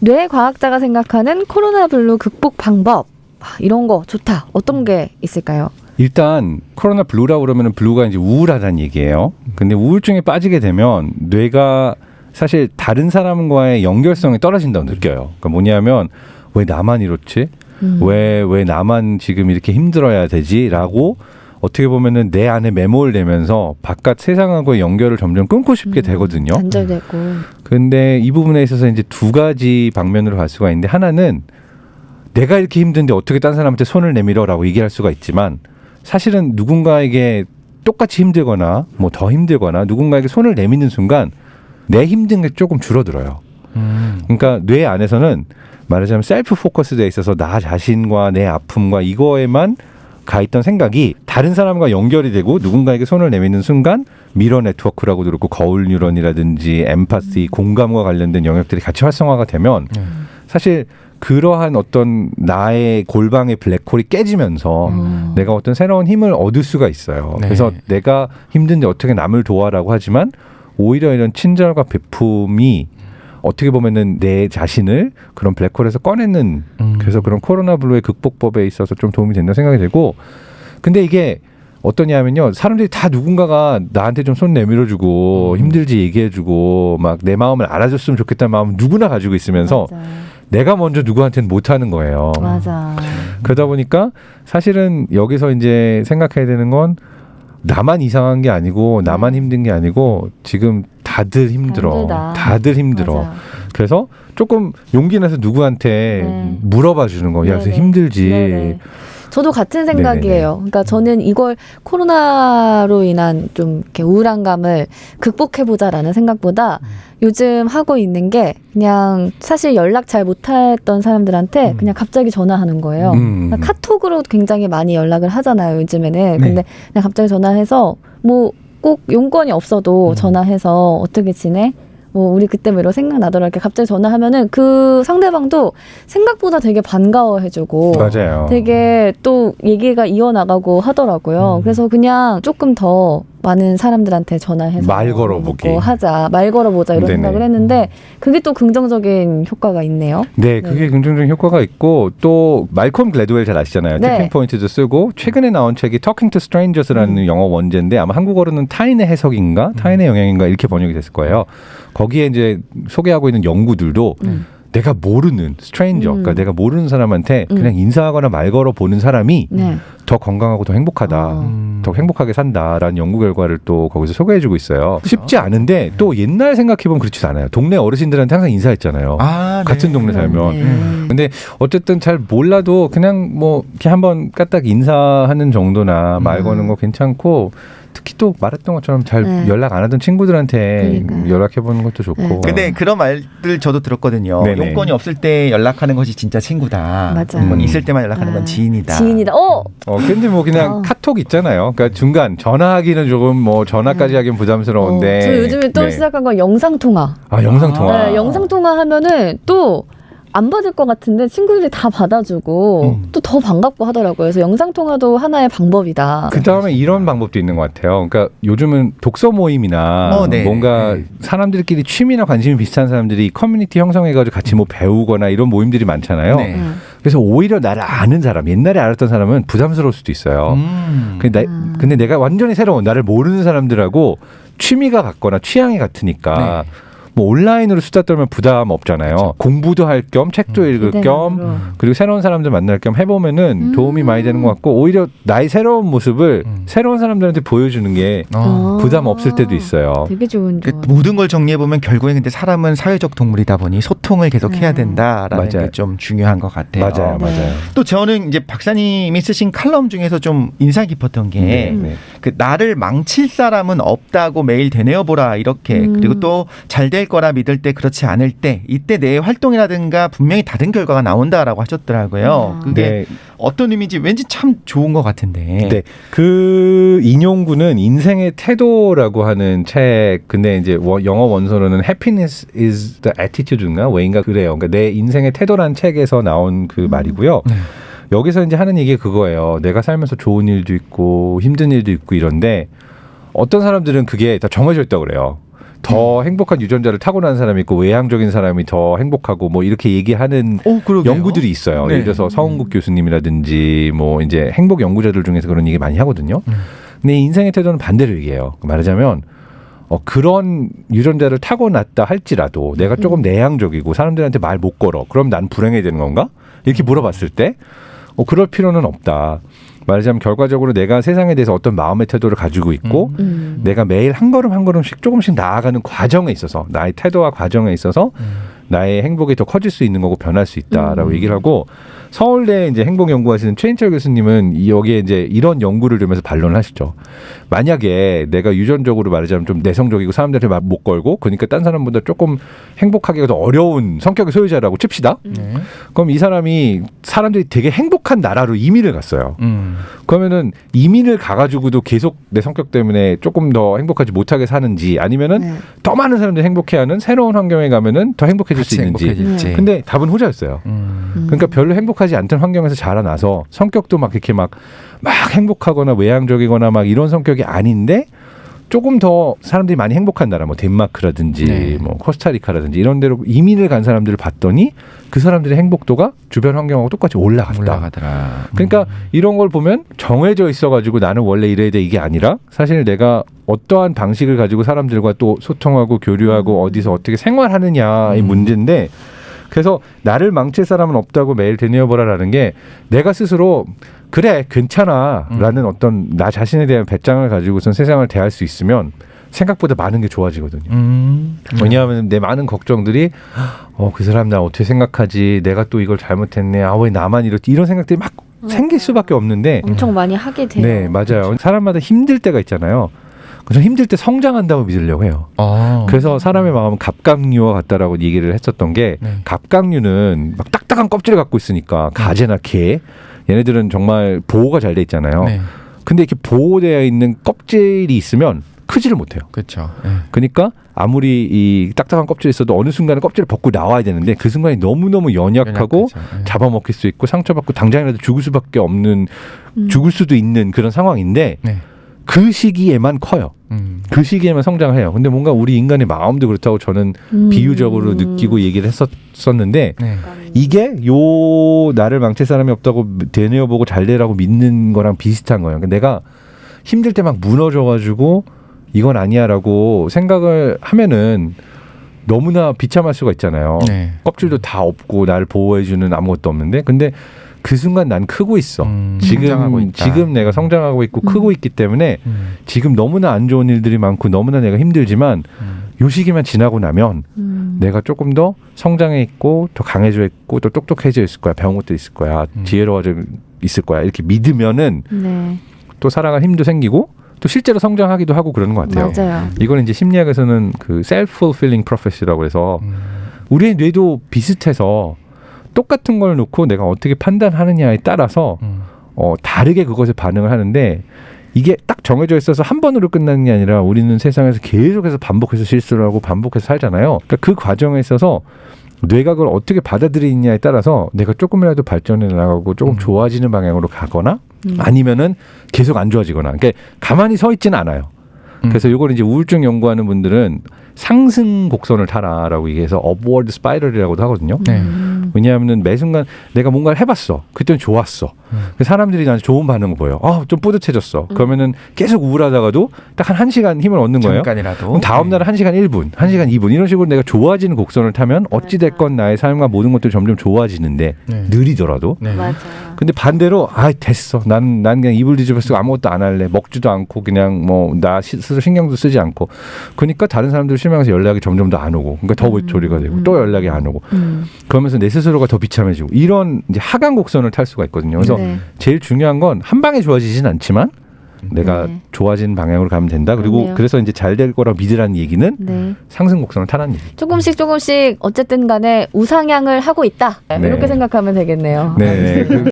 뇌 과학자가 생각하는 코로나 블루 극복 방법 아, 이런 거 좋다. 어떤 게 있을까요? 일단 코로나 블루라고 그러면 블루가 이제 우울하다는 얘기예요. 근데 우울증에 빠지게 되면 뇌가 사실 다른 사람과의 연결성이 떨어진다고 느껴요. 그러니까 뭐냐면 왜 나만 이렇지? 음. 왜왜 나만 지금 이렇게 힘들어야 되지?라고 어떻게 보면은 내 안에 메모를 내면서 바깥 세상하고의 연결을 점점 끊고 싶게 음, 되거든요. 단절되고 근데 이 부분에 있어서 이제 두 가지 방면으로 갈 수가 있는데 하나는 내가 이렇게 힘든데 어떻게 딴 사람한테 손을 내밀어라고 얘기할 수가 있지만 사실은 누군가에게 똑같이 힘들거나 뭐 더 힘들거나 누군가에게 손을 내미는 순간 내 힘든 게 조금 줄어들어요. 음. 그러니까 뇌 안에서는 말하자면 셀프 포커스돼 있어서 나 자신과 내 아픔과 이거에만 가 있던 생각이 다른 사람과 연결이 되고 누군가에게 손을 내미는 순간 미러 네트워크라고 그렇고 거울 뉴런이라든지 엠파시 공감과 관련된 영역들이 같이 활성화가 되면 음. 사실 그러한 어떤 나의 골방의 블랙홀이 깨지면서 음. 내가 어떤 새로운 힘을 얻을 수가 있어요. 네. 그래서 내가 힘든데 어떻게 남을 도와라고 하지만 오히려 이런 친절과 베품이 어떻게 보면은 내 자신을 그런 블랙홀에서 꺼내는 음. 그래서 그런 코로나 블루의 극복법에 있어서 좀 도움이 된다 생각이 되고 근데 이게 어떠냐면요 사람들이 다 누군가가 나한테 좀 손 내밀어주고 음. 힘들지 얘기해주고 막 내 마음을 알아줬으면 좋겠다는 마음 은 누구나 가지고 있으면서 맞아. 내가 먼저 누구한테는 못하는 거예요. 맞아. 그러다 보니까 사실은 여기서 이제 생각해야 되는 건 나만 이상한 게 아니고 나만 네. 힘든 게 아니고 지금 다들 힘들어. 힘들다. 다들 힘들어. 맞아. 그래서 조금 용기 내서 누구한테 네. 물어봐 주는 거. 야, 네네. 힘들지. 네네. 저도 같은. 생각이에요. 그러니까 저는 이걸 코로나로 인한 좀 이렇게 우울한 감을 극복해 보자라는 생각보다 요즘 하고 있는 게 그냥 사실 연락 잘 못했던 사람들한테 음. 그냥 갑자기 전화하는 거예요. 음. 그러니까 카톡으로 굉장히 많이 연락을 하잖아요, 요즘에는. 근데 네. 그냥 갑자기 전화해서 뭐 꼭 용건이 없어도 음. 전화해서 어떻게 지내? 뭐 우리 그때 뭐 이런 생각 나더라 이렇게 갑자기 전화하면은 그 상대방도 생각보다 되게 반가워해주고 맞아요. 되게 또 얘기가 이어나가고 하더라고요. 음. 그래서 그냥 조금 더 많은 사람들한테 전화해서 말 걸어보기. 뭐 하자, 말 걸어보자 이런 네네. 생각을 했는데 그게 또 긍정적인 효과가 있네요. 네, 그게 네. 긍정적인 효과가 있고 또 말콤 글래드웰 잘 아시잖아요. 네. 티핑 포인트도 쓰고 최근에 나온 책이 Talking to Strangers라는 음. 영어 원제인데 아마 한국어로는 타인의 해석인가, 타인의 영향인가 이렇게 번역이 됐을 거예요. 거기에 이제 소개하고 있는 연구들도 음. 내가 모르는 스트레인저, 음. 그러니까 내가 모르는 사람한테 음. 그냥 인사하거나 말 걸어 보는 사람이 네. 더 건강하고 더 행복하다. 어. 음. 더 행복하게 산다라는 연구 결과를 또 거기서 소개해주고 있어요. 쉽지 않은데 또 옛날 생각해보면 그렇지도 않아요. 동네 어르신들한테 항상 인사했잖아요. 아, 네. 같은 동네 살면. 네. 근데 어쨌든 잘 몰라도 그냥 뭐 이렇게 한번 까딱 인사하는 정도나 말 음. 거는 거 괜찮고 특히 또 말했던 것처럼 잘 네. 연락 안 하던 친구들한테 그러니까요. 연락해 보는 것도 좋고. 네. 근데 그런 말들 저도 들었거든요. 네네. 용건이 없을 때 연락하는 것이 진짜 친구다. 맞아요. 용건이 있을 때만 연락하는 건 아, 지인이다. 지인이다. 어, 어 근데 뭐 그냥 어. 카톡 있잖아요. 그러니까 중간 전화하기는 조금 뭐 전화까지 네. 하긴 부담스러운데. 어, 저 요즘에 또 네. 시작한 건 영상 통화. 아 영상 통화. 네, 영상 통화 하면은 또 안 받을 것 같은데 친구들이 다 받아주고 음. 또더 반갑고 하더라고요. 그래서 영상 통화도 하나의 방법이다. 그 다음에 이런 방법도 있는 것 같아요. 그러니까 요즘은 독서 모임이나 어, 네. 뭔가 네. 사람들끼리 취미나 관심이 비슷한 사람들이 커뮤니티 형성해가지고 같이 뭐 배우거나 이런 모임들이 많잖아요. 네. 음. 그래서 오히려 나를 아는 사람, 옛날에 알았던 사람은 부담스러울 수도 있어요. 음. 근데, 나- 음. 근데 내가 완전히 새로운 나를 모르는 사람들하고 취미가 같거나 취향이 같으니까 네. 뭐 온라인으로 수다 떨면 부담 없잖아요. 공부도 할 겸 책도 음. 읽을 겸. 그리고 새로운 사람들 만날 겸 해보면은 음. 도움이 많이 되는 것 같고 오히려 나의 새로운 모습을 음. 새로운 사람들한테 보여주는 게 어. 부담 없을 때도 있어요. 되게 좋은 그 조언. 모든 걸 정리해 보면 결국엔 근데 사람은 사회적 동물이다 보니 소 통을 계속 해야 네. 된다라는. 게 좀 중요한 것 같아요. 맞아요, 네. 맞아요. 또 저는 이제 박사님이 쓰신 칼럼 중에서 좀 인상 깊었던 게 네, 음. 네. 그 나를 망칠 사람은 없다고 매일 되뇌어 보라 이렇게 음. 그리고 또 잘 될 거라 믿을 때 그렇지 않을 때 이때 내 활동이라든가 분명히 다른 결과가 나온다라고 하셨더라고요. 아. 그게 네, 어떤 의미인지 왠지 참 좋은 것 같은데. 네. 그 인용구는 인생의 태도라고 하는 책. 근데 이제 워- 영어 원서로는 Happiness is the attitude인가 왜인가 그래요. 그러니까 내 인생의 태도란 책에서 나온 그 말이고요. 네. 여기서 이제 하는 얘기가 그거예요. 내가 살면서 좋은 일도 있고 힘든 일도 있고 이런데 어떤 사람들은 그게 다 정해져 있다고 그래요. 더 행복한 유전자를 타고난 사람이 있고 외향적인 사람이 더 행복하고 뭐 이렇게 얘기하는 오, 그러게요. 연구들이 있어요. 네. 예를 들어서 서은국 교수님이라든지 뭐 이제 행복 연구자들 중에서 그런 얘기 많이 하거든요. 음. 근데 인생의 태도는 반대로 얘기해요. 말하자면 어, 그런 유전자를 타고났다 할지라도 내가 조금 내향적이고 사람들한테 말 못 걸어. 그럼 난 불행해야 되는 건가? 이렇게 물어봤을 때 어, 그럴 필요는 없다. 말하자면 결과적으로 내가 세상에 대해서 어떤 마음의 태도를 가지고 있고 음. 내가 매일 한 걸음 한 걸음씩 조금씩 나아가는 과정에 있어서 나의 태도와 과정에 있어서 나의 행복이 더 커질 수 있는 거고 변할 수 있다라고 음. 얘기를 하고 서울대 이제 행복 연구하시는 최인철 교수님은 이- 여기에 이제 이런 연구를 들으면서 반론을 하시죠. 만약에 내가 유전적으로 말하자면 좀 내성적이고 사람들한테 말못 걸고 그러니까 딴 사람보다 조금 행복하기가 더 어려운 성격의 소유자라고 칩시다. 네. 그럼 이 사람이 사람들이 되게 행복한 나라로 이민을 갔어요. 음. 그러면은 이민을 가가지고도 계속 내 성격 때문에 조금 더 행복하지 못하게 사는지 아니면은 네. 더 많은 사람들이 행복해하는 새로운 환경에 가면은 더 행복해질 수 있는지. 행복해질지. 근데 답은 호자였어요. 음. 음. 그러니까 별로 행복하지 않던 환경에서 자라나서 성격도 막 이렇게 막 막 행복하거나 외향적이거나 막 이런 성격이 아닌데 조금 더 사람들이 많이 행복한 나라 뭐 덴마크라든지 네. 뭐 코스타리카라든지 이런 데로 이민을 간 사람들을 봤더니 그 사람들의 행복도가 주변 환경하고 똑같이 올라갔다. 올라가더라. 그러니까 이런 걸 보면 정해져 있어 가지고 나는 원래 이래야 돼 이게 아니라 사실 내가 어떠한 방식을 가지고 사람들과 또 소통하고 교류하고 어디서 어떻게 생활하느냐의 음. 문제인데 그래서 나를 망칠 사람은 없다고 매일 되뇌어보라라는 게 내가 스스로 그래 괜찮아라는 어떤 나 자신에 대한 배짱을 가지고선 세상을 대할 수 있으면 생각보다 많은 게 좋아지거든요. 음. 왜냐하면 내 많은 걱정들이 어 그 사람 나 어떻게 생각하지? 내가 또 이걸 잘못했네. 아 왜 나만 이렇지 이런 생각들이 막 생길 수밖에 없는데 엄청 많이 하게 돼요. 네 맞아요. 사람마다 힘들 때가 있잖아요 그래서 힘들 때 성장한다고 믿으려고 해요 어. 그래서 사람의 마음은 갑각류와 같다라고 얘기를 했었던 게 네. 갑각류는 막 딱딱한 껍질을 갖고 있으니까 가재나 개 얘네들은 정말 보호가 잘 돼 있잖아요 네. 근데 이렇게 보호되어 있는 껍질이 있으면 크지를 못해요 그렇죠. 네. 그러니까 아무리 이 딱딱한 껍질이 있어도 어느 순간에 껍질을 벗고 나와야 되는데 그 순간이 너무너무 연약하고. 네. 잡아먹힐 수 있고 상처받고 당장이라도 죽을 수밖에 없는 음. 죽을 수도 있는 그런 상황인데 네. 그 시기에만 커요. 음. 그 시기에만 성장을 해요. 근데 뭔가 우리 인간의 마음도 그렇다고 저는 음. 비유적으로 느끼고 얘기를 했었었는데 네. 이게 요 나를 망칠 사람이 없다고 되뇌어보고 잘 되라고 믿는 거랑 비슷한 거예요. 그러니까 내가 힘들 때 막 무너져가지고 이건 아니야라고 생각을 하면은 너무나 비참할 수가 있잖아요. 네. 껍질도 다 없고 나를 보호해주는 아무것도 없는데 근데 그 순간 난 크고 있어. 음, 성장하고 지금 있다. 지금 내가 성장하고 있고 크고 있기 때문에 음. 지금 너무나 안 좋은 일들이 많고 너무나 내가 힘들지만 음. 요 시기만 지나고 나면 음. 내가 조금 더 성장해 있고 더 강해져 있고 또 똑똑해져 있을 거야 배운 것도 있을 거야 음. 지혜로워져 있을 거야 이렇게 믿으면은 네. 또 살아갈 힘도 생기고 또 실제로 성장하기도 하고 그러는 것 같아요. 맞아요. 이거는 이제 심리학에서는 그 self-fulfilling prophecy라고 해서 음. 우리의 뇌도 비슷해서 똑같은 걸 놓고 내가 어떻게 판단하느냐에 따라서 음. 어, 다르게 그것에 반응을 하는데 이게 딱 정해져 있어서 한 번으로 끝나는 게 아니라 우리는 세상에서 계속해서 반복해서 실수를 하고 반복해서 살잖아요. 그러니까 그 과정에 있어서 뇌가 그걸 어떻게 받아들이느냐에 따라서 내가 조금이라도 발전해 나가고 조금 음. 좋아지는 방향으로 가거나 음. 아니면은 계속 안 좋아지거나. 그러니까 가만히 서 있지는 않아요. 음. 그래서 이걸 이제 우울증 연구하는 분들은 상승 곡선을 타라라고 얘기해서 업워드 스파이럴이라고도 하거든요. 네. 음. 왜냐하면 매 순간 내가 뭔가를 해봤어. 그때는 좋았어. 음. 그 사람들이 나한테 좋은 반응을 보여. 아, 좀 뿌듯해졌어. 음. 그러면은 계속 우울하다가도 딱 한 1시간 힘을 얻는 거예요. 잠깐이라도. 그럼 다음 날은 1시간 1분, 1시간 2분 이런 식으로 내가 좋아지는 곡선을 타면 어찌 됐건 나의 삶과 모든 것들이 점점 좋아지는데 네. 느리더라도 네. 맞아요. 근데 반대로 아 됐어 난, 난 그냥 이불 뒤집어 쓰고 아무것도 안 할래 먹지도 않고 그냥 뭐 나 스스로 신경도 쓰지 않고 그러니까 다른 사람들 실망해서 연락이 점점 더 안 오고 그러니까 더 음. 외톨이가 되고 또 연락이 안 오고 음. 그러면서 내 스스로가 더 비참해지고 이런 이제 하강 곡선을 탈 수가 있거든요 그래서 네. 제일 중요한 건 한 방에 좋아지진 않지만 내가 네. 좋아지는 방향으로 가면 된다 그리고 그러네요. 그래서 이제 잘 될 거라고 믿으라는 얘기는 네. 상승 곡선을 타라는 얘기 조금씩 조금씩 어쨌든 간에 우상향을 하고 있다. 네. 이렇게 생각하면 되겠네요. 네, 네. 그